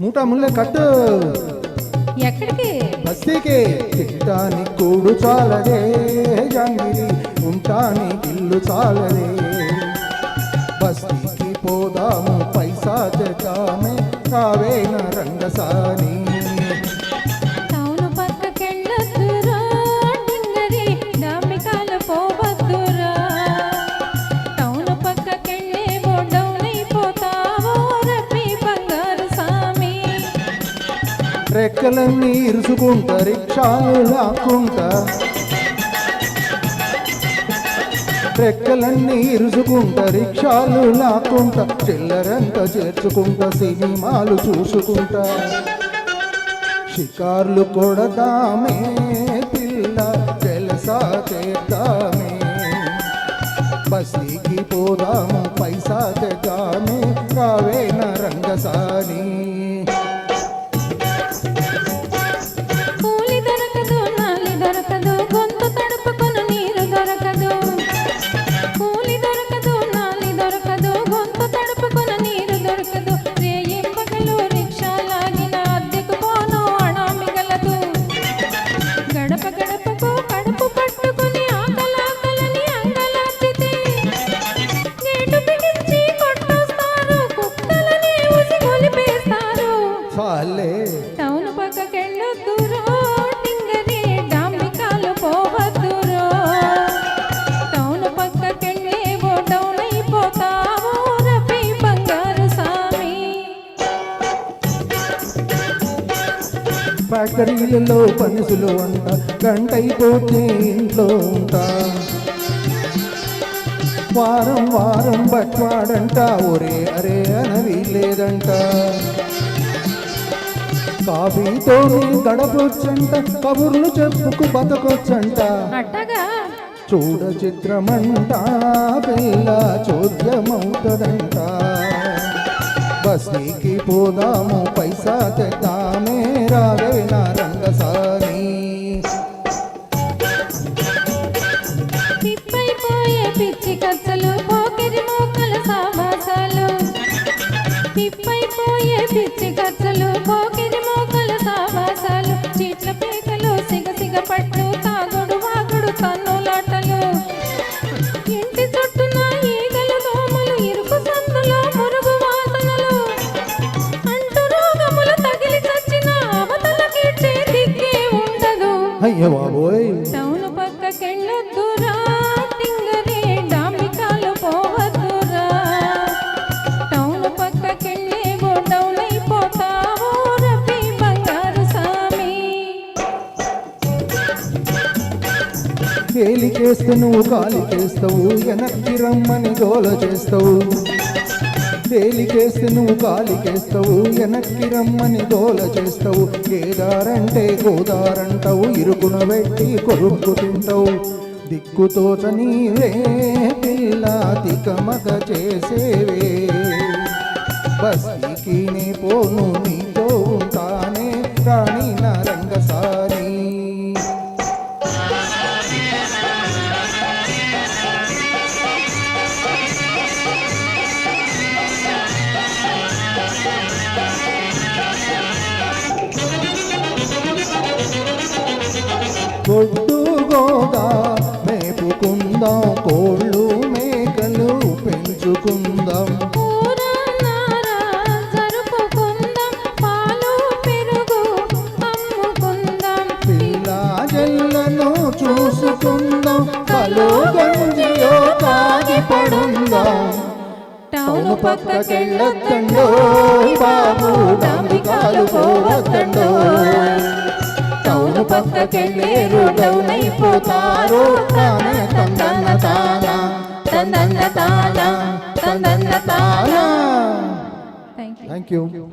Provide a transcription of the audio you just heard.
మూట ముళ్ళ కట్టు. ఎక్కడికి? బస్తీకి. తింటాని కూడు చాలదే. జంగిరి ఉంటాని ఇల్లు చాలదే. బస్తీకి పోదాము పైసా తెద్దామే కావేన రంగసాని రెక్కలన్నీ ఇరుసుకుంటా రిక్షాలు లాక్కుంటా. రెక్కలన్నీ ఇరుసుకుంటా రిక్షాలు లాక్కుంటా చిల్లరంతా చేర్చుకుంటా సినిమాలు చూసుకుంటా. షికార్లు కొడదామే పిల్ల తెలుసా ఫ్యాక్టరీలలో పనిసులు వంట గంట అయిపోతే ఇంట్లో ఉంటా. వారం వారం బట్వాడంట ఒరే అరే అనవి లేదంట కాఫీతో గడపొచ్చంట కబుర్లు చెప్పుకు బతకొచ్చంట. చూడ చిత్రమంట పిల్ల చోద్యమవుతుందంట. బస్తీకి పోదాము పైసా తెద్దామే రావే పిప్పైపోయే పిచ్చి కచ్చలు పోకిరి మోకల సావాసాలు చీట్ల పీకలు సిగ సిగ పట్టు తాగుడు వాగుడు తన్నులాటలు. ఇంటి చుట్టూన ఈగలు దోమలు ఇరుకు సందులో మురుగు వాసనలు. అంటు రోగములు తగిలి చచ్చిన అవతలకి దిక్కే ఉండదు. అయ్యో బాబోయ్. కేలికేస్తే నువ్వు కాలికేస్తావు వెనక్కి రమ్మని గోల చేస్తావు. తేలికేస్తే నువ్వు కాలికేస్తావు వెనక్కి రమ్మని గోల చేస్తావు. కేదారంటే గోదారంటావు ఇరుకున పెట్టి కొరుక్కు తింటావు. దిక్కుతోచ నీవే పిల్ల తికమక చేసేవే. బస్తీకి నీ పోను నీతో ఉంటానే రాణి నరం గోదా మేపుకుందాం కోళ్ళు మేకలు పెంచుకుందాం. ఊరా నారా జరుపుకుందాం పాలు పెరుగు అమ్ముకుందాం. పిల్ల జల్లను చూసుకుందాం కలు గంజిలో తాగి పడుందాం. టౌన్ పక్కకెళ్ళొద్దండో బాబు డాంబికాలు పోవద్దండో. టౌన్ పక్కకెళ్ళేరు డౌన్ అయిపోతారు తానే తందన్న తానా తందన్న తానా తందన్న తానా థ్యాంక్ యూ థ్యాంక్ యూ